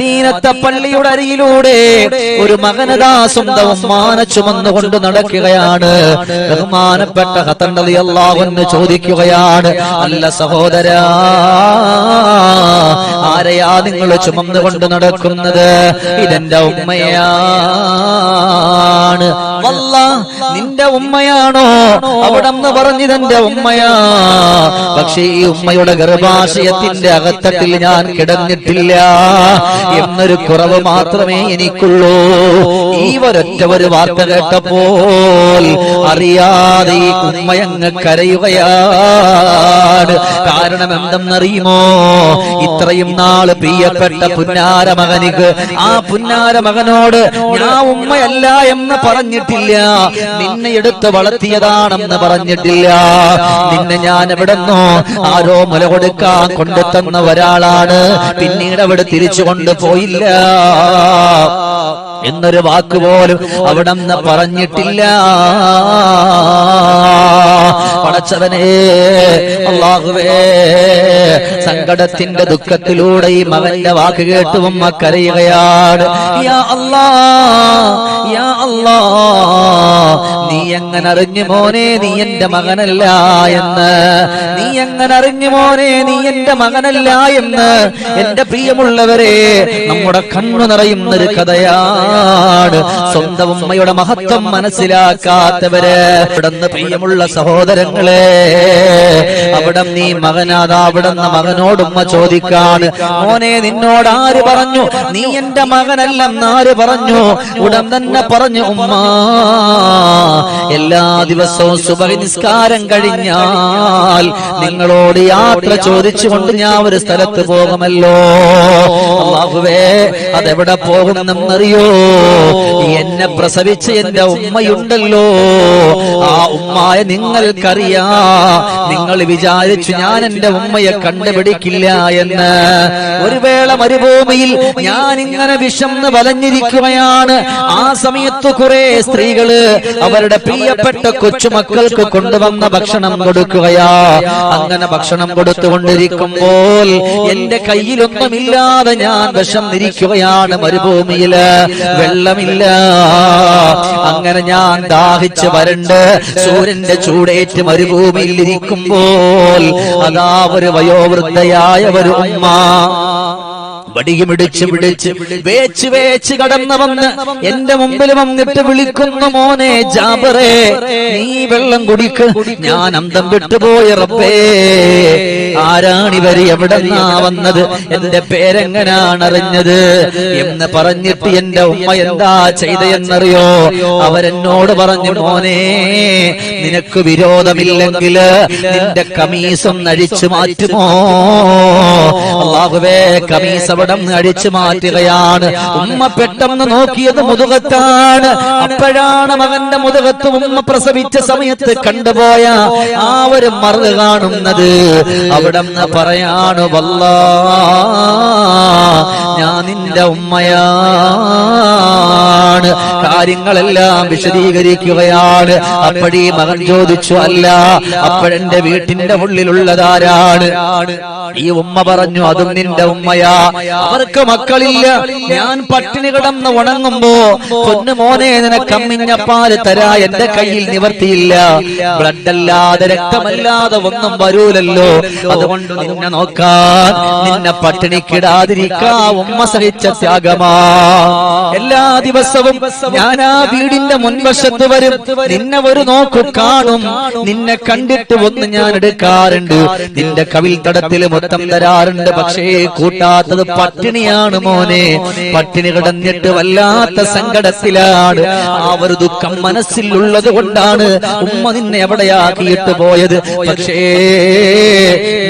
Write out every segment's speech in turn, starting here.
മദീനത്തെ പള്ളിയുടെ അരിയിലൂടെ ഒരു മകനതാ സ്വന്തം മാന ചുമന്നുകൊണ്ട് നടക്കുകയാണ്. ബഹുമാനപ്പെട്ട ഹത്തണ്ടതി അള്ളാഹുന്ന് ചോദിക്കുകയാണ്. അല്ല സഹോദര ആരെയാ നിങ്ങൾ ചുമന്നുകൊണ്ട് നടക്കുന്നത്? ഇതെന്റെ ഉമ്മയാണ്. വല്ല നിന്റെ ഉമ്മയാണോ? അവിടെ പറഞ്ഞിതെന്റെ ഉമ്മയാ. പക്ഷേ ഈ ഉമ്മയുടെ ഗർഭാശയത്തിന്റെ അകത്തട്ടിൽ ഞാൻ കിടന്നിട്ടില്ല. എന്നൊരു കുറവ് മാത്രമേ എനിക്കുള്ളൂ. ഈ ഒരൊറ്റ ഒരു വാർത്ത കേട്ടപ്പോൾ അറിയാതെ ഈ ഉമ്മയങ്ങ് കരയുകയാണ്. കാരണം എന്തെന്നറിയുമോ? ഇത്രയും നാൾ പ്രിയപ്പെട്ട പുന്നാര മകനിക്ക് ആ പുന്നാര മകനോട് ഞാൻ ഉമ്മയല്ല എന്ന് പറഞ്ഞിട്ടില്ല. നിന്നെ എടുത്ത് വളർത്തിയതാണെന്ന് പറഞ്ഞിട്ടില്ല. നിന്നെ ഞാൻ എവിടെന്നോ ആരോ മുല കൊടുക്കാൻ കൊണ്ടുതന്ന ഒരാളാണ്. പിന്നീട് അവിടെ തിരിച്ചു കൊണ്ടുപോയില്ല എന്നൊരു വാക്ക് പോലും അവിടെ നിന്ന് പറഞ്ഞിട്ടില്ല. പടച്ചവനെ അള്ളാഹുവേ സങ്കടത്തിന്റെ ദുഃഖത്തിലൂടെ ഈ മകന്റെ വാക്ക് കേട്ടു അമ്മ കരയുകയാണ്. യാ അല്ലാ യാ അല്ലാ. നീ എങ്ങനെ അറിഞ്ഞു മോനെ നീ എന്റെ മകനല്ല എന്ന്. നീ എങ്ങനെ അറിഞ്ഞു മോനെ നീ എന്റെ മകനല്ല എന്ന്. എന്റെ പ്രിയമുള്ളവരെ നമ്മുടെ കണ്ണു നിറയുന്ന ഒരു കഥയാണ് സ്വന്തം ഉമ്മയുടെ മഹത്വം മനസ്സിലാക്കാത്തവര്. അവിടുന്ന് പ്രിയമുള്ള സഹോദരങ്ങളെ അവിടം നീ മകനാതാ അവിടുന്ന് മകനോടുമ്മ ചോദിക്കാണ് മോനെ നിന്നോട് ആര് പറഞ്ഞു? നീ എന്റെ മകനല്ലെന്ന് ആര് പറഞ്ഞു? ഉടൻ തന്നെ പറഞ്ഞു ഉമ്മ എല്ലാ ദിവസവും സുബഹി നിസ്കാരം കഴിഞ്ഞാൽ നിങ്ങളോട് യാത്ര ചോദിച്ചുകൊണ്ട് ഞാൻ ഒരു സ്ഥലത്ത് പോകുമല്ലോ. അള്ളാഹുവേ അതെവിടെ പോകുമെന്നറിയോ? എന്നെ പ്രസവിച്ച് എന്റെ ഉമ്മയുണ്ടല്ലോ. ആ ഉമ്മായ നിങ്ങൾക്കറിയാ. നിങ്ങൾ വിചാരിച്ചു ഞാൻ എന്റെ ഉമ്മയെ കണ്ടുപിടിക്കില്ല എന്ന്. ഒരു വേള മരുഭൂമിയിൽ ഞാൻ ഇങ്ങനെ വിഷം വലഞ്ഞിരിക്കുകയാണ്. ആ സമയത്ത് കുറെ സ്ത്രീകൾ അവരുടെ പ്രിയപ്പെട്ട കൊച്ചുമക്കൾക്ക് കൊണ്ടുവന്ന ഭക്ഷണം കൊടുക്കുകയാ. അങ്ങനെ ഭക്ഷണം കൊടുത്തുകൊണ്ടിരിക്കുമ്പോൾ എന്റെ കയ്യിലൊന്നുമില്ലാതെ ഞാൻ വിഷം നിരിക്കുകയാണ് മരുഭൂമിയിൽ വെള്ളമില്ല. അങ്ങനെ ഞാൻ ദാഹിച്ച് വരണ്ട് സൂര്യന്റെ ചൂടേറ്റ് മരുഭൂമിയിൽ ഇരിക്കുമ്പോൾ അതാ ഒരു വയോവൃദ്ധയായ ഒരു ഉമ്മ. വടിയുമിടിച്ച് പിടിച്ച് വേച്ച് വേച്ച് കടന്നു വന്ന് എന്റെ മുമ്പിൽ വന്നിട്ട് വിളിക്കുന്നു മോനെ ജാബറേ നീ വെള്ളം കുടിക്ക്. ഞാൻ അന്തം വിട്ടുപോയ റബ്ബേ. ആരാണിവര് എവിടെന്നാ വന്നത്? എന്റെ പേരെങ്ങനാണ് അറിഞ്ഞത് എന്ന് പറഞ്ഞിട്ട് എന്റെ ഉമ്മ എന്താ ചെയ്തെന്നറിയോ അവരെന്നോട് പറഞ്ഞു മോനെ നിനക്ക് വിരോധമില്ലെങ്കിൽ നിന്റെ കമീസും നഴിച്ചു മാറ്റുമോ? അള്ളാഹുവേ കമീസ് അവിടെ നിന്ന് അഴിച്ചു മാറ്റുകയാണ്. ഉമ്മ പെട്ടെന്ന് നോക്കിയത് മുതുകത്താണ്. അപ്പോഴാണ് മകന്റെ മുതുകത്ത് ഉമ്മ പ്രസവിച്ച സമയത്ത് കണ്ടുപോയ ആ ഒരു മറുക കാണുന്നത്. അവിടെ നിന്ന് പറയാണ് വല്ലാ ഞാൻ നിന്റെ ഉമ്മയാണ്. കാര്യങ്ങളെല്ലാം വിശദീകരിക്കുകയാണ്. അപ്പോഴീ മകൻ ചോദിച്ചു അല്ല അപ്പോഴെന്റെ വീട്ടിന്റെ ഉള്ളിലുള്ളതാരാണ്? ഈ ഉമ്മ പറഞ്ഞു അതും നിന്റെ ഉമ്മയാ. അവർക്ക് മക്കളില്ല. ഞാൻ പട്ടിണി കിടന്ന് ഉണങ്ങുമ്പോ കൊന്നു മോനെ നിനക്ക് അമ്മിഞ്ഞ പാൽ തരാ. എന്റെ കയ്യിൽ നിവർത്തിയില്ല. ബ്ലഡ് അല്ലാതെ രക്തമല്ലാതെ ഒന്നും വരൂലല്ലോ. അതുകൊണ്ട് നിന്നെ നോക്കാൻ നിന്നെ പട്ടിണിക്കിടാതിരിക്കാ ഉമ്മ സഹിച്ച ത്യാഗമാ. എല്ലാ ദിവസവും ഞാൻ ആ വീടിന്റെ മുൻവശത്ത് വരും. നിന്നെ ഒരു നോക്കു കാണും. നിന്നെ കണ്ടിട്ട് ഒന്ന് ഞാൻ എടുക്കാറുണ്ട്. നിന്റെ കവിൽ തടത്തിൽ മൊത്തം തരാറുണ്ട്. പക്ഷേ കൂട്ടാത്തത് പട്ടിണിയാണ് മോനെ. പട്ടിണി കിടന്നിട്ട് വല്ലാത്ത സങ്കടത്തിലാണ്. ആ ഒരു ദുഃഖം മനസ്സിലുള്ളത് കൊണ്ടാണ് ഉമ്മ നിന്നെ എവിടെയാക്കിയിട്ട് പോയത്. പക്ഷേ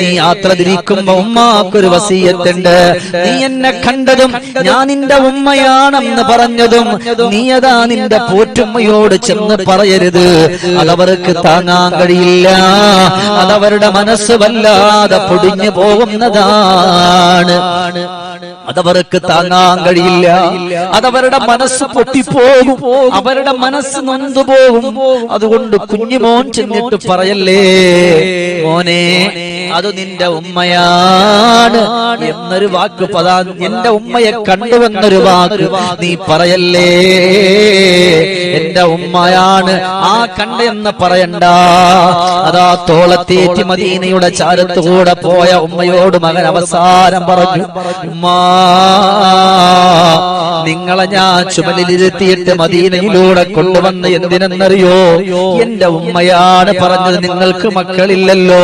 നീ യാത്ര തിരിക്കുമ്പോ ഉമ്മാക്കൊരു വസീയത്തുണ്ട്. നീ എന്നെ കണ്ടതും ഞാൻ നിന്റെ ഉമ്മയാണെന്ന് പറഞ്ഞതും നീ അതാ നിന്റെ പോറ്റുമ്മയോട് ചെന്ന് പറയരുത്. അതവർക്ക് താങ്ങാൻ കഴിയില്ല. അതവരുടെ മനസ്സ് വല്ലാതെ പൊടിഞ്ഞു പോകുന്നതാണ്. അതവർക്ക് താങ്ങാൻ കഴിയില്ല അതവരുടെ മനസ്സ് പൊട്ടിപ്പോകും. അവരുടെ മനസ്സ് നൊന്തു പോകും അതുകൊണ്ട് കുഞ്ഞുമോൻ ചെന്നിട്ട് പറയല്ലേ മോനെ അത് നിന്റെ ഉമ്മയാണ്. എന്നൊരു വാക്ക് പതാ എന്റെ ഉമ്മയെ കണ്ടുവെന്നൊരു വാക്ക് നീ പറയല്ലേ എന്റെ ഉമ്മയാണ്. ആ കണ്ട എന്ന് പറയണ്ട. അതാ തോളത്തേറ്റി മദീനയുടെ ചാരത്തുകൂടെ പോയ ഉമ്മയോട് മകൻ അവസാനം പറഞ്ഞു ഉമ്മാ നിങ്ങളെ ഞാൻ ചുമലിലിരുത്തിയിട്ട് മദീനയിലൂടെ കൊണ്ടുവന്ന് എന്തിനെന്നറിയോ? എന്റെ ഉമ്മയാണ് പറഞ്ഞത് നിങ്ങൾക്ക് മക്കളില്ലല്ലോ.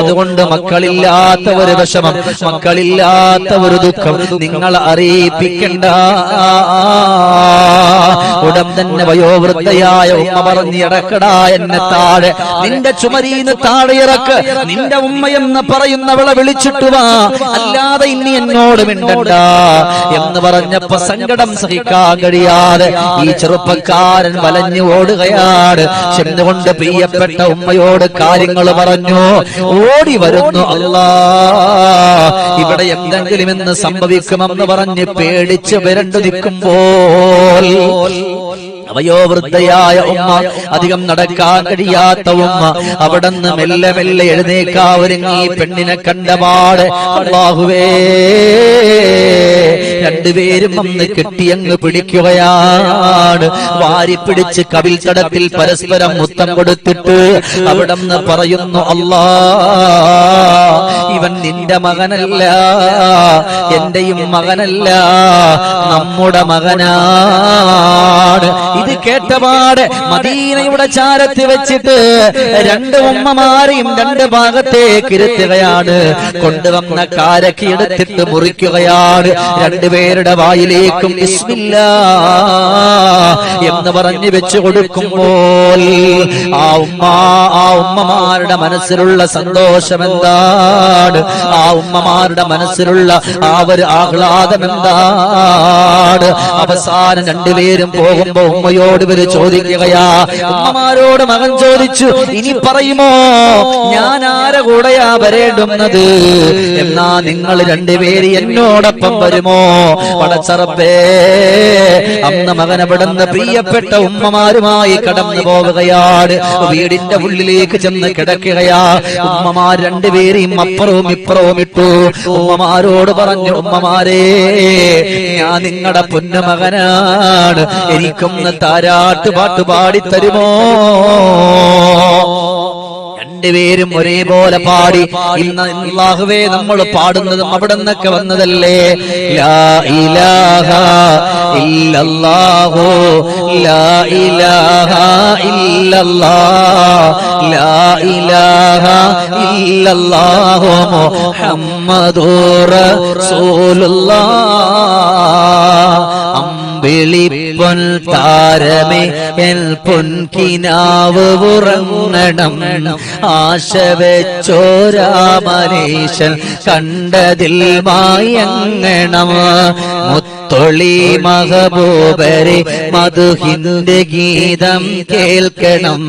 അതുകൊണ്ട് മക്കളില്ലാത്ത ഒരു വിഷമം മക്കളില്ലാത്ത ഒരു ദുഃഖം നിങ്ങൾ അറിയിപ്പിക്കണ്ട. ഉടൻ തന്നെ വയോവൃദ്ധയായ ഉമ്മ പറഞ്ഞ് ഇറക്കടാ എന്നെ താഴെ നിന്റെ ചുമരീന്ന് താഴെ ഇറക്ക് നിന്റെ ഉമ്മയെന്ന് പറയുന്നവളെ വിളിച്ചിട്ട് വാ. അല്ലാതെ ഇനി എന്നോട് മിണ്ടണ്ട. എന്ന് പറഞ്ഞപ്പോ സങ്കടം സഹിക്കാൻ കഴിയാതെ ഈ ചെറുപ്പക്കാരൻ വലഞ്ഞു ഓടുകയാണ് ചെന്നുകൊണ്ട് പ്രിയപ്പെട്ട ഉമ്മയോട് കാര്യങ്ങൾ പറഞ്ഞു ഓടി വരുന്നു അല്ലാ ഇവിടെ എന്തെങ്കിലും ഇന്ന് സംഭവിക്കുമെന്ന് പറഞ്ഞ് പേടിച്ച് വരണ്ടു നിൽക്കുമ്പോൾ বল വൃദ്ധയായ ഉമ്മ അധികം നടക്കാൻ കഴിയാത്ത ഉമ്മ അവിടുന്ന് മെല്ലെ മെല്ലെ എഴുന്നേക്കാ ഒരുങ്ങി പെണ്ണിനെ കണ്ടപാട്. അള്ളാഹുവേ രണ്ടുപേരും അന്ന് കെട്ടിയങ്ങ് പിടിക്കുകയാണ്. വാരി പിടിച്ച് കവിൽ തടത്തിൽ പരസ്പരം മുത്തം കൊടുത്തിട്ട് അവിടുന്ന് പറയുന്നു അല്ലാ ഇവൻ നിന്റെ മകനല്ല എന്റെയും മകനല്ല നമ്മുടെ മകനാണ്. ഇത് കേട്ടപാട് മദീനയുടെ ചാരത്ത് വെച്ചിട്ട് രണ്ട് ഉമ്മമാരെയും രണ്ട് ഭാഗത്തേക്ക് ഇരുത്തുകയാണ്. കൊണ്ടുവന്ന കാരക്ക് എടുത്തിട്ട് മുറിക്കുകയാണ്. രണ്ടുപേരുടെ വായിലേക്കും ഇസ്മില്ല എന്ന് പറഞ്ഞു വെച്ചു കൊടുക്കുമ്പോൾ ആ ഉമ്മ ആ ഉമ്മമാരുടെ മനസ്സിലുള്ള സന്തോഷം എന്താണ്? ആ ഉമ്മമാരുടെ മനസ്സിലുള്ള ആ ഒരു ആഹ്ലാദം എന്താണ്? അവസാനം രണ്ടുപേരും പോകുമ്പോ ഉമ്മയോട് ഇവർ ചോദിക്കുകയാ. ഉമ്മമാരോട് മകൻ ചോദിച്ചു ഇനി പറയുമോ? ഞാൻ ആരെ കൂടെയാ വരേണ്ടുന്നത്? എന്നാ നിങ്ങൾ രണ്ടുപേര് എന്നോടൊപ്പം വരുമോ? പടച്ചറപ്പേ അന്ന് മകൻ അവിടുന്ന് പ്രിയപ്പെട്ട ഉമ്മമാരുമായി കടന്നു പോവുകയാണ്. വീടിന്റെ ഉള്ളിലേക്ക് ചെന്ന് കിടക്കുകയാ. ഉമ്മമാർ രണ്ടുപേരെയും അപ്പുറവും ഇപ്പുറവും ഇട്ടു. ഉമ്മമാരോട് പറഞ്ഞു ഉമ്മമാരേ ഞാൻ നിങ്ങളുടെ പൊന്നുമകനാണ്. എനിക്കൊന്ന് താരാട്ട് പാട്ട് പാടി തരുമോ രണ്ടുപേരും ഒരേപോലെ പാടി. ഇന്ന് അല്ലാഹുവേ നമ്മൾ പാടുന്നതും അവിടെ നിന്നൊക്കെ വന്നതല്ലേ? ലാ ഇലാഹ ഇല്ലല്ലാഹു. ലാ ഇലാഹ ലാ ഇലാഹ ഇല്ലല്ലാഹു അമ്പിളിപ്പൊൻ താരമേ എൽ പൊൻകിനാവ് ഉറങ്ങണം. ആശ വെച്ചോരാമനീശൻ കണ്ടതിൽ മായങ്ങണം. മുത്തൊളി മഹബൂബരെ മധുഹിന്റെ ഗീതം കേൾക്കണം.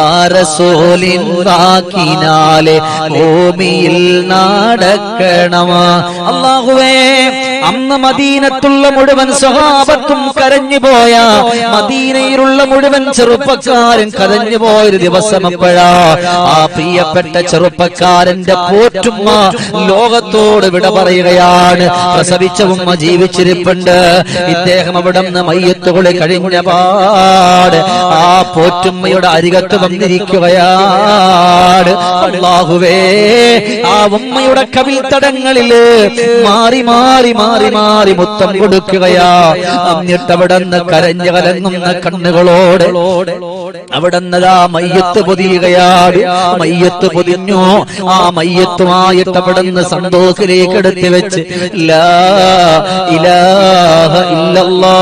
ആറസോലിൻ വാക്കിനാലെ ഭൂമിയിൽ നടക്കണം. അള്ളാഹുവേ അന്ന് മദീനത്തുള്ള മുഴുവൻ സ്വഭാവത്തും കരഞ്ഞു പോയ മദീനയിലുള്ള മുഴുവൻ ചെറുപ്പക്കാരൻ കരഞ്ഞു പോയൊരു ദിവസം അപ്പോഴാ ആ പ്രിയപ്പെട്ട ചെറുപ്പക്കാരന്റെ പോറ്റുമ്മ ലോകത്തോട് വിട പറയുകയാണ്. പ്രസവിച്ച ഉമ്മ ജീവിച്ചിരിപ്പുണ്ട്. ഇദ്ദേഹം അവിടെ നിന്ന് മയ്യത്തുകളെ കഴിഞ്ഞ പാട് ആ പോറ്റുമ്മയുടെ അരികത്ത് വന്നിരിക്കുകയാണ്. അള്ളാഹുവേ ആ ഉമ്മയുടെ കവിത്തടങ്ങളിൽ മാറി മാറി മാറി മാറി മാറി മുത്തം കൊടുക്കുകയാ. എന്നിട്ട് അവിടെ നിന്ന് കരഞ്ഞു കലങ്ങുന്ന കണ്ണുകളോട് അവിടെ നിന്നതാ മയ്യത്ത് പൊതിയുകയാണ് മയ്യത്ത് പൊതിഞ്ഞു. ആ മയ്യത്തുമായിട്ട് അവിടെ നിന്ന് സന്തോഷത്തിലേക്ക് എടുത്തു വെച്ച്. ലാ ഇലാഹ ഇല്ലല്ലാഹ്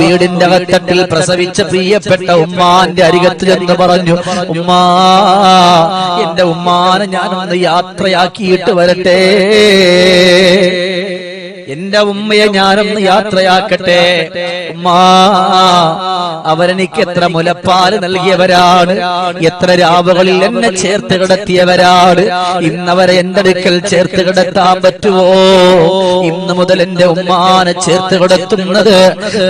വീടിന്റെ അകത്തട്ടിൽ പ്രസവിച്ച പ്രിയപ്പെട്ട ഉമ്മാന്റെ അരികത്ത് ചെന്ന് പറഞ്ഞു ഉമ്മാ എന്റെ ഉമ്മാനെ ഞാനൊന്ന് യാത്രയാക്കിയിട്ട് വരട്ടെ. എന്റെ ഉമ്മയെ ഞാനൊന്ന് യാത്രയാക്കട്ടെ. ഉമ്മാ അവരെനിക്ക് എത്ര മുലപ്പാൽ നൽകിയവരാണ്. എത്ര രാവുകളിൽ എന്നെ ചേർത്ത് കിടത്തിയവരാണ്. ഇന്നവരെ എന്റെ അടുക്കൽ ചേർത്ത് കിടത്താൻ പറ്റുമോ ഇന്ന് മുതൽ എന്റെ ഉമ്മാനെ ചേർത്ത് കിടത്തുന്നത്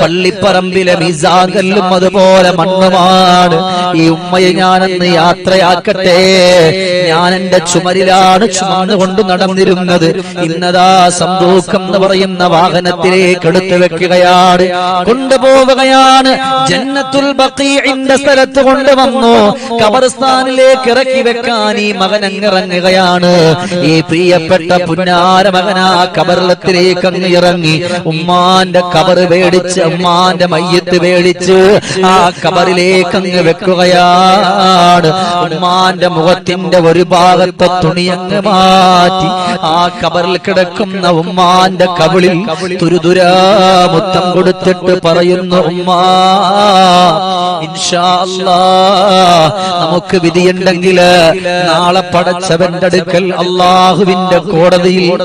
പള്ളിപ്പറമ്പിലെ മിസാകല്ലും അതുപോലെ മണ്ണുമാണ്. ഈ ഉമ്മയെ ഞാനെന്ന് യാത്രയാക്കട്ടെ. ഞാൻ എന്റെ ചുമരിലാണ് ചുമന്നുകൊണ്ട് നടന്നിരുന്നത്. ഇന്നതാ സന്തൂക്കം എന്ന് പറയുന്ന വാഹനത്തിലേക്ക് എടുത്തു വെക്കുകയാണ്. കൊണ്ടുപോവുകയാണ്. ജന്നത്തുൽ ബഖീഇന്റെ സ്ഥലത്ത് കൊണ്ടുവന്നു. കബർസ്ഥാനിലേക്ക് ഇറക്കി വെക്കാൻ ഈ മകൻ അങ്ങിറങ്ങുകയാണ്. ഈ പ്രിയപ്പെട്ട പുന്നാര മകൻ ആ കബറിലത്തിലേക്ക് അങ്ങ് ഇറങ്ങി ഉമ്മാന്റെ കബർ വേടിച്ച് ഉമ്മാന്റെ മയ്യത്ത് വേടിച്ച് ആ കബറിലേക്ക് അങ്ങ് വെക്കുകയാണ്. ഉമ്മാന്റെ മുഖത്തിന്റെ ഒരു ഭാഗത്തെ തുണി അങ്ങ് മാറ്റി. ആ കബറിൽ കിടക്കുന്ന ഉമ്മാന്റെ കവിളിൽ തുരുതുരാ മുത്തം കൊടുത്തിട്ട് പറയുന്നു ഉമ്മാ നമുക്ക് വിധിയുണ്ടെങ്കിൽ നാളെ പടച്ചവന്റെ അടുക്കൽ അള്ളാഹുവിന്റെ കോടതിയിൽ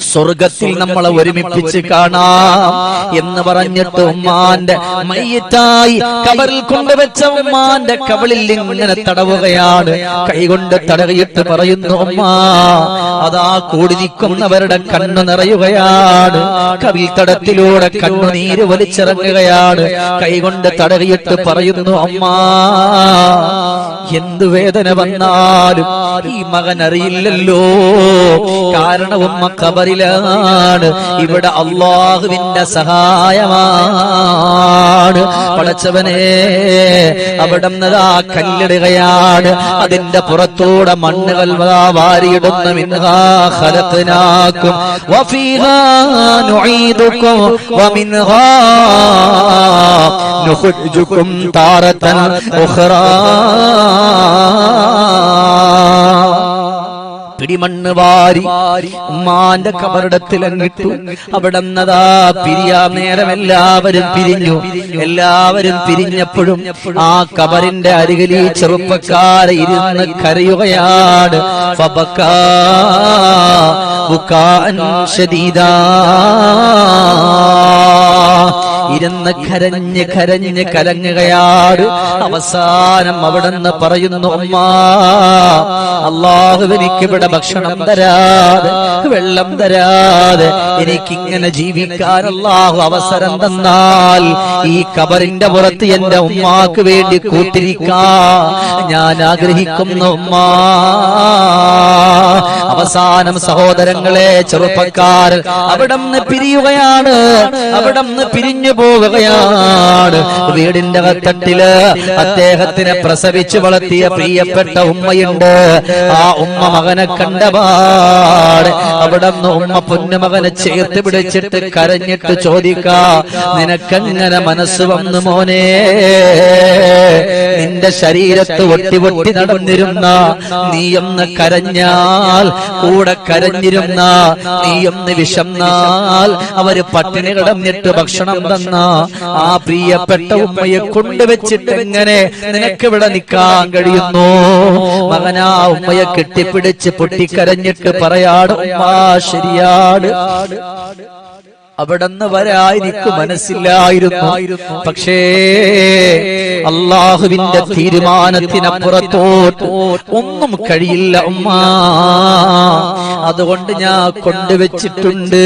സ്വർഗത്തിൽ നമ്മളെ ഒരുമിപ്പിച്ച് കാണാം എന്ന് പറഞ്ഞിട്ട് ഉമ്മാന്റെ മയ്യത്തായി കവറിൽ കൊണ്ടുവച്ച ഉമ്മാന്റെ കവളിൽ ഇങ്ങനെ തടവുകയാണ്. കൈകൊണ്ട് തടവിയിട്ട് പറയുന്നു ഉമ്മ അതാ കൂടി നിൽക്കുന്നവരുടെ കണ്ണു നിറയുകയാണ്. കവിൽ തടത്തിലൂടെ കണ്ണുനീര് വലിച്ചിറങ്ങുകയാണ്. കൈകൊണ്ട് തടവിയിട്ട് പറയുന്നു അമ്മ? എന്ത് വേദന വന്നാലും ഈ മകൻ അറിയില്ലല്ലോ. കാരണം ഉമ്മ കബറിലാണ് ഇവിടെ അള്ളാഹുവിന്റെ സഹായമാണ്. പടച്ചവനെ അവിടെ നിന്നതാ കല്ലിടുകയാണ്. അതിന്റെ പുറത്തൂടെ മണ്ണുകൾ വാരിയിടുന്ന. മിൻഹാ ഖലഖനാക്കും വഫീഹാ നുഈദുക്കും താരത്തൻ നുഖ്രിജുക്കും പിടിമണ്ണ് വാരി ഉമ്മാന്റെ കബറിടത്തിൽ അങ്ങിട്ടു അവിടെ നിന്നതാ പിരിയാൻ നേരം എല്ലാവരും പിരിഞ്ഞു. എല്ലാവരും പിരിഞ്ഞപ്പോഴും ആ കബറിന്റെ അരികിൽ ഈ ചെറുപ്പക്കാരെ ഇരുന്ന് കരയുകയാണ്. ശദീദാ. ഇരുന്ന് കരഞ്ഞ് കരഞ്ഞ് കലങ്ങുകയാണ് അവസാനം അവിടെ നിന്ന് പറയുന്നു അമ്മ അള്ളാഹു എനിക്ക് ഇവിടെ ഭക്ഷണം തരാതെ വെള്ളം തരാതെ എനിക്കിങ്ങനെ ജീവിക്കാൻ അള്ളാഹു അവസരം തന്നാൽ ഈ കബറിന്റെ പുറത്ത് എന്റെ ഉമ്മാക്ക് വേണ്ടി കൂട്ടിരിക്കാൻ ഞാൻ ആഗ്രഹിക്കുന്നു ഉമ്മ അവസാനം സഹോദരങ്ങളെ ചെറുപ്പക്കാർ അവിടെ നിന്ന് പിരിയുകയാണ് അവിടെ നിന്ന് പിരിഞ്ഞു പോവുകയാണ്. വീടിന്റെ കത്തട്ടിൽ അദ്ദേഹത്തിനെ പ്രസവിച്ചു വളർത്തിയ പ്രിയപ്പെട്ട ഉമ്മയുണ്ട്. ആ ഉമ്മ മകനെ കണ്ടപാട് അവിടെ നിന്ന് ഉമ്മ പൊന്നുമകനെ ചേർത്ത് പിടിച്ചിട്ട് കരഞ്ഞിട്ട് ചോദിക്കാ നിനക്കെങ്ങനെ മനസ്സ് വന്നു മോനെ? നിന്റെ ശരീരത്ത് ഒട്ടി ഒട്ടി നടന്നിരുന്ന നീയൊന്ന് കരഞ്ഞാൽ കൂടെ കരഞ്ഞിരുന്ന നീയൊന്ന് വിശന്നാൽ അവർ പട്ടിണി കിടന്നിട്ട് ഭക്ഷണം തന്ന. ആ പ്രിയപ്പെട്ട ഉമ്മയെ കൊണ്ടുവച്ചിട്ട് എങ്ങനെ നിനക്ക് ഇവിടെ നിൽക്കാൻ കഴിയുന്നു? മകനാ ഉമ്മയെ കെട്ടിപ്പിടിച്ച് പൊട്ടിക്കരഞ്ഞിട്ട് പറയാട് ഉമ്മ ശരിയാണ് അവിടെന്ന് വരാൻ എനിക്ക് മനസ്സില്ലായിരുന്നു. പക്ഷേ അള്ളാഹുവിന്റെ തീരുമാനത്തിനപ്പുറത്തോട്ട് ഒന്നും കഴിയില്ല ഉമ്മ. അതുകൊണ്ട് ഞാൻ കൊണ്ടുവച്ചിട്ടുണ്ട്.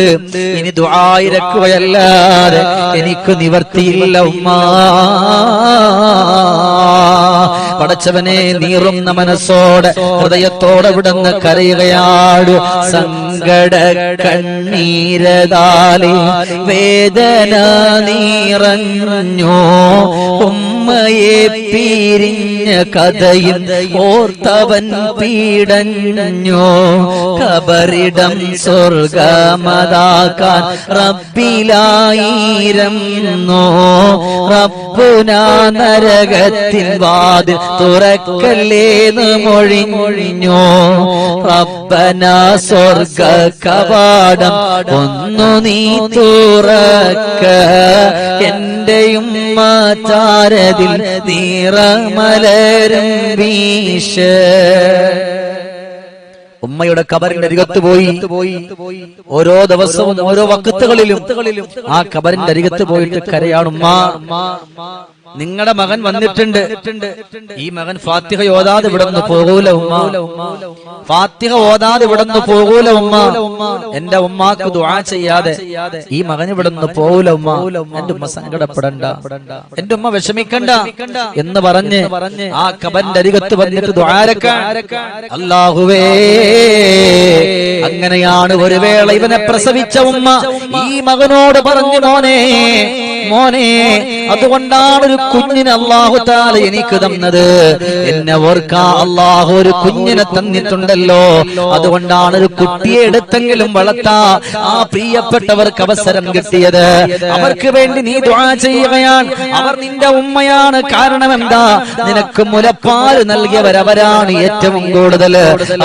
ഇനി ദ്വായിരക്കുകയല്ലാതെ എനിക്ക് നിവർത്തിയില്ല ഉമ്മ. പടച്ചവനെ നീറുന്ന മനസ്സോടെ ഹൃദയത്തോടെ വിടന്ന് കരയുകയാടു. സങ്കട കണ്ണീരതാലി വേദന നീറഞ്ഞോ. ഉമ്മയെ പിരിഞ്ഞ കഥയിൽ ഓർത്തവൻ പീടഞ്ഞോ കബറിടം സ്വർഗമതാക്കാൻ റബ്ബിലായിരന്നോ റബ്ബുനാ നരകത്തിൻ വാതിൽ തുറക്കല്ലേന്ന് മൊഴിഞ്ഞു. റബ്ബന സ്വർഗ കവാടം ഒന്നു നീ തുറക്ക. എന്റെയും മാതാരതിൽ നീറമലരും വീശ. ഉമ്മയുടെ കബറിന്റെ അരികത്ത് പോയി ഓരോ ദിവസവും ഓരോ വക്കത്തുകളിലും ആ കബറിന്റെ അരികത്ത് പോയിട്ട് കരയാണ് ഉമ്മ. നിങ്ങളുടെ മകൻ വന്നിട്ടുണ്ട്. ഈ മകൻ ഫാത്തിഹ ഓതാതെ ഇവിടെ നിന്ന് പോകൂല ഉമ്മ. ഫാത്തിഹ ഓതാതെ ഇവിടെ നിന്ന് പോകൂല ഉമ്മ. എന്റെ ഉമ്മാക്ക് ദുആ ചെയ്യാതെ ഈ മകൻ ഇവിടെ നിന്ന് പോകൂല ഉമ്മ. എന്റെ ഉമ്മ സങ്കടപ്പെടണ്ട. എന്റെ ഉമ്മ വിഷമിക്കണ്ട എന്ന് പറഞ്ഞ് ആ കബന്റെ അരികത്ത് വന്നിട്ട് ദ്വാരക്കാൻ അല്ലാഹുവേ അങ്ങനെയാണ് ഒരു വേള ഇവനെ പ്രസവിച്ച ഉമ്മ. ഈ മകനോട് പറഞ്ഞു മോനെ മോനെ അതുകൊണ്ടാണ് ഒരു കുഞ്ഞിനെ അള്ളാഹു താല എനിക്ക് തന്നത്. എന്നെ ഓർക്കാ അള്ളാഹു ഒരു കുഞ്ഞിനെ തന്നിട്ടുണ്ടല്ലോ. അതുകൊണ്ടാണ് ഒരു കുട്ടിയെ എടുത്തെങ്കിലും വളർത്താ ആ പ്രിയപ്പെട്ടവർക്ക് അവസരം കിട്ടിയത്. അവർക്ക് വേണ്ടി നീ ദ്വാ ചെയ്യുകയാണ്. അവർ നിന്റെ ഉമ്മയാണ്. കാരണം എന്താ? നിനക്ക് മുലപ്പാൽ നൽകിയവരവരാണ് ഏറ്റവും കൂടുതൽ.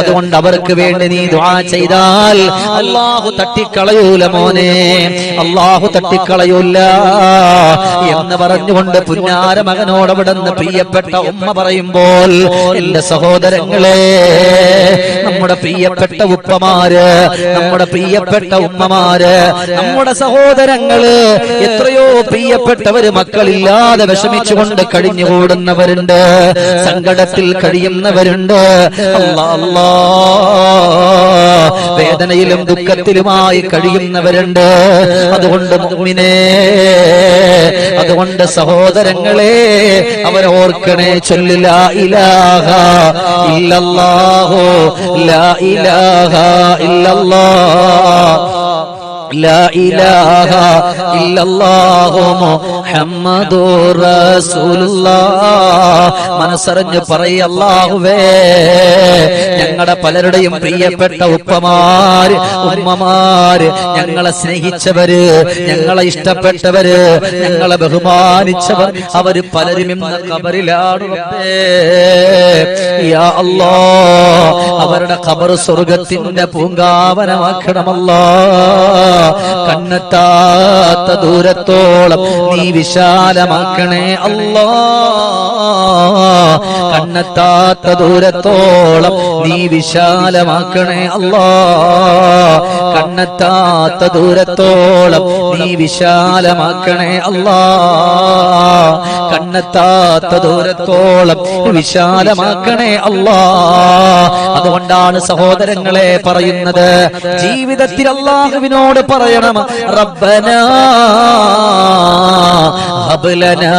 അതുകൊണ്ട് അവർക്ക് വേണ്ടി നീ ദ്വാ ചെയ്താൽ അള്ളാഹു തട്ടിക്കളയൂല മോനെ. അള്ളാഹു തട്ടിക്കളയൂല എന്ന് പറഞ്ഞുകൊണ്ട് പുന്നാര മകനോട് അവിടെ നിന്ന് പ്രിയപ്പെട്ട ഉമ്മ പറയുമ്പോൾ എന്റെ സഹോദരങ്ങളെ നമ്മുടെ പ്രിയപ്പെട്ട ഉപ്പമാര് നമ്മുടെ പ്രിയപ്പെട്ട ഉമ്മമാര് നമ്മുടെ സഹോദരങ്ങൾ എത്രയോ പ്രിയപ്പെട്ടവര് മക്കളില്ലാതെ വിഷമിച്ചുകൊണ്ട് കഴിഞ്ഞുകൂടുന്നവരുണ്ട് സങ്കടത്തിൽ കഴിയുന്നവരുണ്ട്. വേദനയിലും ദുഃഖത്തിലുമായി കഴിയുന്നവരുണ്ട്. അതുകൊണ്ട് മുമ്പിനെ അതുകൊണ്ട് സഹോദരങ്ങളെ അവൻ ഓർക്കണേ ചൊല്ലില്ല ഇലാഹ ഇല്ലല്ലാഹു ലാ ഇലാഹ ഇല്ലല്ലാഹ് മനസ്സറിഞ്ഞ് പറയല്ലാഹുവേ ഞങ്ങളുടെ പലരുടെയും പ്രിയപ്പെട്ട ഉപ്പമാര് ഉമ്മമാര് ഞങ്ങളെ സ്നേഹിച്ചവര് ഞങ്ങളെ ഇഷ്ടപ്പെട്ടവര് ഞങ്ങളെ ബഹുമാനിച്ചവർ അവർ പലരും ഇന്ന് കബറിലാണ് അവരുടെ കബർ സ്വർഗത്തിന്റെ പൂങ്കാവനമാക്കണമല്ലാ. കണ്ണെത്താത്ത ദൂരത്തോളം നീ വിശാലമാക്കണേ അല്ലാ. കണ്ണെത്താത്ത ദൂരത്തോളം നീ വിശാലമാക്കണേ അല്ലാ. കണ്ണെത്താത്ത ദൂരത്തോളം നീ വിശാലമാക്കണേ അല്ലാ. കണ്ണെത്താത്ത ദൂരത്തോളം വിശാലമാക്കണേ അല്ലാ. അതുകൊണ്ടാണ് സഹോദരങ്ങളെ പറയുന്നത് ജീവിതത്തിൽ അള്ളാഹുവിനോട് പറയണം റബ്ബന ഹബ്ലനാ.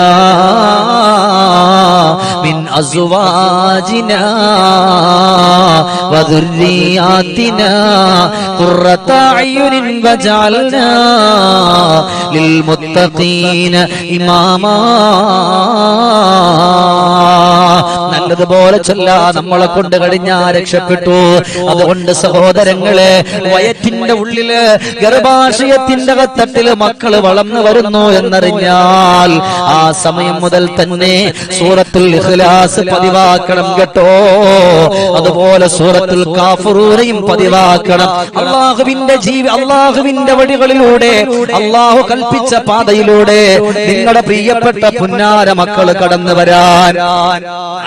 മിൻ അസ്വാജിനാ وذرياتنا قرة أعين وجعلنا للمتقين إماما നല്ലതുപോലെ ചൊല്ലാ നമ്മളെ കൊണ്ട് കഴിഞ്ഞാ രക്ഷപ്പെട്ടു അതുകൊണ്ട് സഹോദരങ്ങളെ വയറ്റിന്റെ ഉള്ളില് ഗർഭാശയത്തിന്റെ തട്ടില് മക്കള് വളർന്നു വരുന്നു എന്നറിഞ്ഞാൽ ആ സമയം മുതൽ തന്നെ സൂറത്തുൽ ഇഖ്ലാസ് പതിവാക്കണം കേട്ടോ. അതുപോലെ സൂറത്തുൽ കാഫറൂനയും പതിവാക്കണം. അള്ളാഹുവിന്റെ ജീവി അള്ളാഹുവിന്റെ വഴികളിലൂടെ അള്ളാഹു കൽപ്പിച്ച പാതയിലൂടെ നിങ്ങളുടെ പ്രിയപ്പെട്ട പുന്നാര മക്കൾ കടന്നു വരാൻ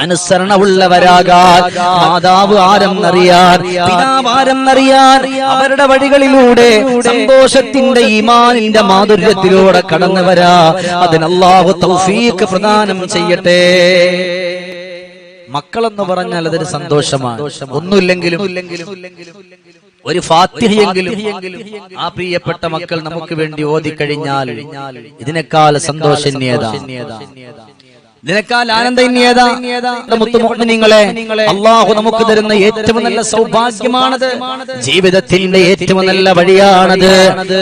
അനുസരണമുള്ളവരാകാൻ മാതാവ് ആരെന്നറിയാൻ പിതാവ് ആരെന്നറിയാൻ അവരുടെ വഴികളിലൂടെ സന്തോഷത്തിന്റെ ഈമാനിന്റെ മാധുര്യത്തിലൂടെ കടന്നു വരാ അതിനാഹു അള്ളാഹു തൗഫീഖ് പ്രദാനം ചെയ്യട്ടെ. മക്കളെന്ന് പറഞ്ഞാൽ അതൊരു സന്തോഷമാണ്. ഒന്നുമില്ലെങ്കിലും ഒരു ഫാത്തിഹയെങ്കിലും ആ പ്രിയപ്പെട്ട മക്കൾ നമുക്ക് വേണ്ടി ഓതിക്കഴിഞ്ഞാൽ ഇതിനേക്കാൾ സന്തോഷം ഏതാ? ഇതിനേക്കാൾ ആനന്ദന്യേതാ മുത്തുമോഹനിങ്ങളെ അള്ളാഹു നമുക്ക് തരുന്ന ഏറ്റവും നല്ല സൗഭാഗ്യമാണത്. ജീവിതത്തിന്റെ ഏറ്റവും നല്ല വഴിയാണത്.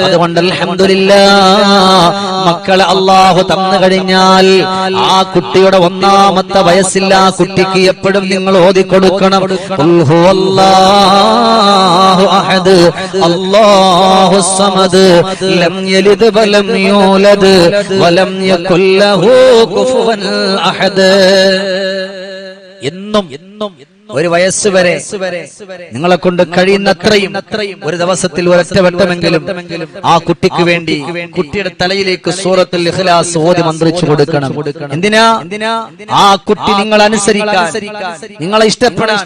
അതുകൊണ്ട് അൽഹംദുലില്ലാ. മക്കളെ അള്ളാഹു തന്നു കഴിഞ്ഞാൽ ആ കുട്ടിയുടെ ഒന്നാമത്തെ വയസ്സില്ല ആ കുട്ടിക്ക് എപ്പോഴും നിങ്ങൾ ഓതിക്കൊടുക്കണം അഹദ്. അല്ലാഹു ലം യലിദ് വലം യൂലദ്. വലം യകുല്ലഹു ലഹു കുഫുവൻ. അഹദ്. എന്നും എന്നും ഒരു വയസ്സ് വരെ നിങ്ങളെ കൊണ്ട് കഴിയുന്നത്രയും ഒരു ദിവസത്തിൽ ഒരൊറ്റ വട്ടമെങ്കിലും ആ കുട്ടിക്ക് വേണ്ടി കുട്ടിയുടെ തലയിലേക്ക് സൂറത്തിൽ ഇഖ്ലാസ് ഓതി മന്ത്രിച്ചു കൊടുക്കണം. എന്തിനാ? ആ കുട്ടി നിങ്ങൾ അനുസരിക്കാൻ. നിങ്ങളെ ഇഷ്ടപ്പെടാൻ.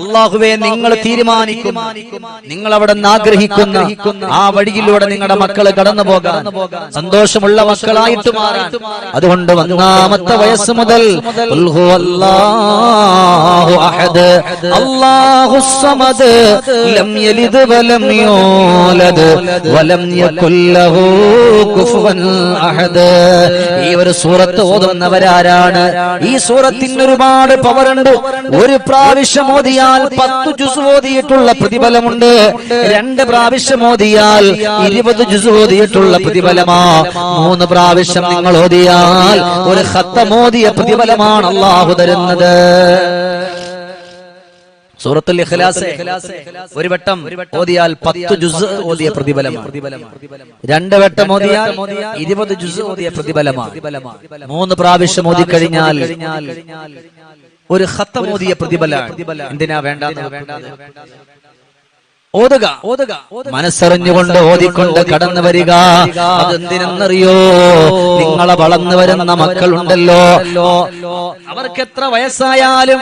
അള്ളാഹുവെ നിങ്ങൾ തീരുമാനിക്കും നിങ്ങൾ അവിടെ നിന്ന് ആഗ്രഹിക്കുന്ന ആ വഴിയിലൂടെ നിങ്ങളുടെ മക്കൾ കടന്നു പോകാൻ. സന്തോഷമുള്ള മക്കളായിട്ട് മാറാൻ. അതുകൊണ്ട് ഒന്നാമത്തെ വയസ്സ് മുതൽ ഹുവല്ലാഹു അഹദ് അല്ലാഹു സമദ് ലം യലിദ് വലം യൂലദ് വലം യകുൽ ലഹു കുഫുവൻ അഹദ്. ഈ ഒരു സൂറത്ത് ഓതുന്നവരാരാണ്? ഈ സൂറത്തിന് ഒരുപാട് പവറുണ്ട്. ഒരു പ്രാവശ്യം ഓതിയാൽ പത്ത് ജുസ് ഓതിയിട്ടുള്ള പ്രതിഫലമുണ്ട്. രണ്ട് പ്രാവശ്യം ഓതിയാൽ ഇരുപത് ജുസ് ഓതിയിട്ടുള്ള പ്രതിഫലമാ. മൂന്ന് പ്രാവശ്യം നിങ്ങൾ ഓതിയാൽ ഒരു ഹത്തമോദിയ പ്രതിഫലമാണ് അള്ളാഹു തരുന്നത്. സൂറത്തുൽ ഇഖ്ലാസ് ഒരു വട്ടം ഓതിയാൽ പത്ത് ജുസ് ഓതിയ പ്രതിഫലമാണ്. രണ്ട് വട്ടം ഓതിയാൽ ഇരുപത് ജുസ് ഓതിയ പ്രതിഫലമാണ്. മൂന്ന് പ്രാവശ്യം ഓതി കഴിഞ്ഞാൽ ഒരു ഹത്തം ഓതിയ പ്രതിഫലമാണ്. എന്തിനാ വേണ്ട ഓതുക. ഓതുക. മനസ്സറിഞ്ഞുകൊണ്ട് ഓതിക്കൊണ്ട് കടന്നു വരിക അതെന്തിനെന്നറിയോ? നിങ്ങളെ വളർന്നു വരുന്ന മക്കളുണ്ടല്ലോ അവർക്ക് എത്ര വയസ്സായാലും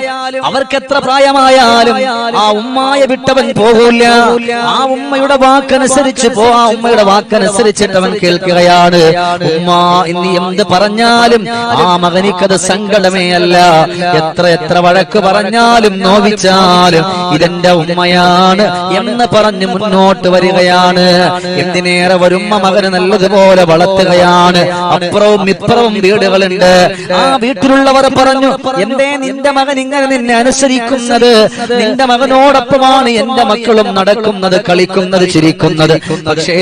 അവർക്ക് എത്ര പ്രായമായാലും ആ ഉമ്മയെ വിട്ടവൻ പോകൂല. ആ ഉമ്മയുടെ വാക്കനുസരിച്ച് പോ. ആ ഉമ്മയുടെ വാക്കനുസരിച്ചിട്ട് അവൻ കേൾക്കുകയാണ്. ഉമ്മ ഇനി എന്ത് പറഞ്ഞാലും ആ മകനിക്കത് സങ്കടമേ അല്ല. എത്ര എത്ര വഴക്ക് പറഞ്ഞാലും നോവിച്ചാലും ഇതെന്റെ ഉമ്മയാണ്. എന്ന് പറഞ്ഞ് മുന്നോട്ട് വരികയാണ്. എന്തിനേറെ വരുമ്മ മകന് നല്ലതുപോലെ വളർത്തുകയാണ്. അപ്പുറവും ഇപ്പുറവും വീടുകളുണ്ട്. ആ വീട്ടിലുള്ളവർ പറഞ്ഞു എന്തേ നിന്റെ മകൻ ഇങ്ങനെ നിന്നെ അനുസരിക്കുന്നത്? നിന്റെ മകനോടൊപ്പമാണ് എന്റെ മക്കളും നടക്കുന്നത് കളിക്കുന്നത് ചിരിക്കുന്നത്. പക്ഷേ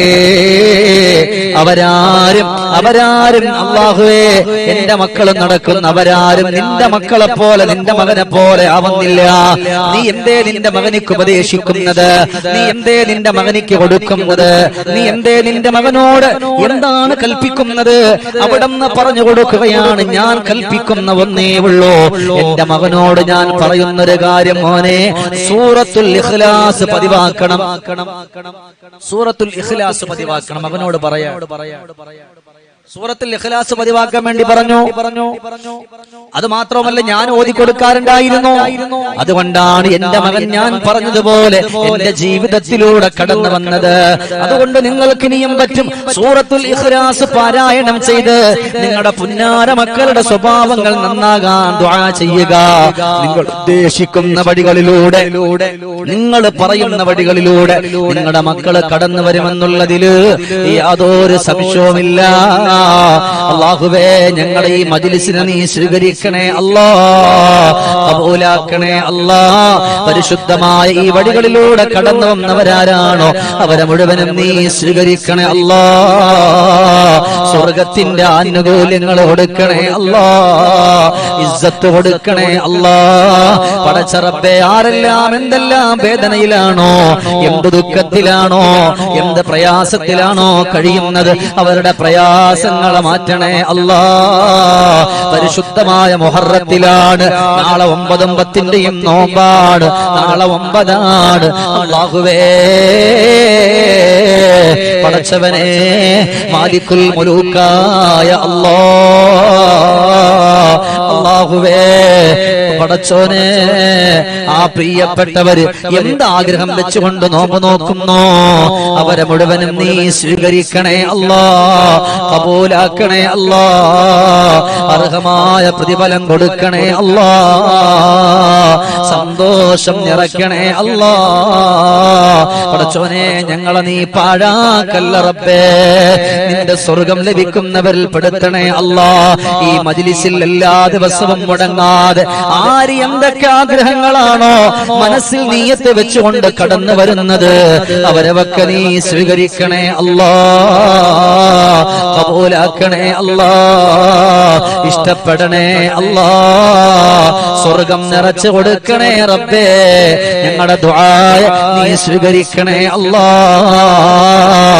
അവരാരും അവരാരും അള്ളാഹുവേ എന്റെ മക്കളും നടക്കുന്ന. അവരാരും നിന്റെ മക്കളെ പോലെ നിന്റെ മകനെ പോലെ ആവുന്നില്ല. നീ എന്തേ നിന്റെ മകനിക്ക് ഉപദേശിക്കുന്നത്? നീ എന്തേ നിന്റെ മകനിക്ക് കൊടുക്കുന്നത്? നീ എന്തേ നിന്റെ മകനോട് എന്താണ് കൽപ്പിക്കുന്നത്? അവിടെന്ന് പറഞ്ഞു കൊടുക്കുകയാണ് ഞാൻ കൽപ്പിക്കുന്ന ഒന്നേ ഉള്ളൂ. എന്റെ മകനോട് ഞാൻ പറയുന്നൊരു കാര്യം മോനെ സൂറത്തുൽ ഇഖ്ലാസ് പതിവാക്കണം. സൂറത്തുൽ ഇഖ്ലാസ് പതിവാക്കണം. അവനോട് പറയാ. സൂറത്തിൽ ഇഖ്ലാസ് പതിവാക്കാൻ വേണ്ടി പറഞ്ഞു. പറഞ്ഞു അത് മാത്രമല്ല ഞാൻ ഓതി കൊടുക്കാറുണ്ടായിരുന്നു. അതുകൊണ്ടാണ് എന്റെ മകൻ ഞാൻ പറഞ്ഞതുപോലെ എന്റെ ജീവിതത്തിലൂടെ കടന്നു വന്നത്. അതുകൊണ്ട് നിങ്ങൾക്ക് ഇനിയും പറ്റും സൂറത്തുൽ ഇഖ്ലാസ് പാരായണം ചെയ്ത് നിങ്ങളുടെ പുന്നാര മക്കളുടെ സ്വഭാവങ്ങൾ നന്നാകാൻ ദുആ ചെയ്യുക. നിങ്ങൾ ഉദ്ദേശിക്കുന്ന വഴികളിലൂടെ നിങ്ങൾ പറയുന്ന വഴികളിലൂടെ നിങ്ങളുടെ മക്കൾ കടന്നു വരുമെന്നുള്ളതിൽ യാതൊരു സംശയവുമില്ല. അള്ളാഹുവേ ഞങ്ങളുടെ ഈ മജിലിസിനെ നീ സ്വീകരിക്കണേ അല്ലാ കബൂലാക്കണേ അല്ലാ. പരിശുദ്ധമായ ഈ വഴികളിലൂടെ കടന്നു വന്നവരാരാണോ? അവരെ മുഴുവനും നീ സ്വീകരിക്കണേ അല്ലാ. സ്വർഗത്തിന്റെ ആനുകൂല്യങ്ങൾ കൊടുക്കണേ അല്ലാ. ഇസ്സത്ത് കൊടുക്കണേ അല്ലാ. പടച്ചറബെ ആരെല്ലാം എന്തെല്ലാം വേദനയിലാണോ? എന്ത് ദുഃഖത്തിലാണോ? എന്ത് പ്രയാസത്തിലാണോ കഴിയുന്നത്? അവരുടെ പ്രയാസങ്ങളെ മാറ്റണേ അല്ലാ. പരിശുദ്ധമായ മുഹറത്തിലാണ്. നാളെ ഒമ്പതും പത്തിന്റെയും നോമ്പാണ്. നാളെ ഒമ്പതാണ്. അള്ളാഹുവേ പടച്ചവനെ മാലിക്കുൽ മുലൂക്കായ അല്ലോ. അള്ളാഹുവേ പടച്ചോനെ ആ പ്രിയപ്പെട്ടവര് എന്താഗ്രഹം വെച്ചുകൊണ്ട് നോമ്പ് നോക്കുന്നു? അവരെ മുഴുവനും നീ സ്വീകരിക്കണേ അല്ലാ കബൂലാക്കണേ അല്ലാ അർഹമായ പ്രതിഫലം കൊടുക്കണേ അല്ലാ സന്തോഷം നിറയ്ക്കണേ അല്ലാ. പടച്ചോനെ ഞങ്ങളെ നീ പാഴാക്കല്ലറപ്പേ നിന്റെ സ്വർഗം ലഭിക്കുന്നവരിൽ പെടുത്തണേ അല്ലാ. ഈ മജിലിസിൽ എല്ലാ ദിവസവും മുടങ്ങാതെ ആര് എന്തൊക്കെ ആഗ്രഹങ്ങളാണോ മനസ്സിൽ നീയത്ത് വെച്ചുകൊണ്ട് കടന്നു വരുന്നത്? അവരവക്ക നീ സ്വീകരിക്കണേ അല്ലാ. കബൂലാക്കണേ അല്ലാ. ഇഷ്ടപ്പെടണേ അല്ലാ. സ്വർഗം നിറച്ചു കൊടുക്കണേ റബ്ബേ. ഞങ്ങളുടെ ദ്വായ നീ സ്വീകരിക്കണേ അല്ലാ.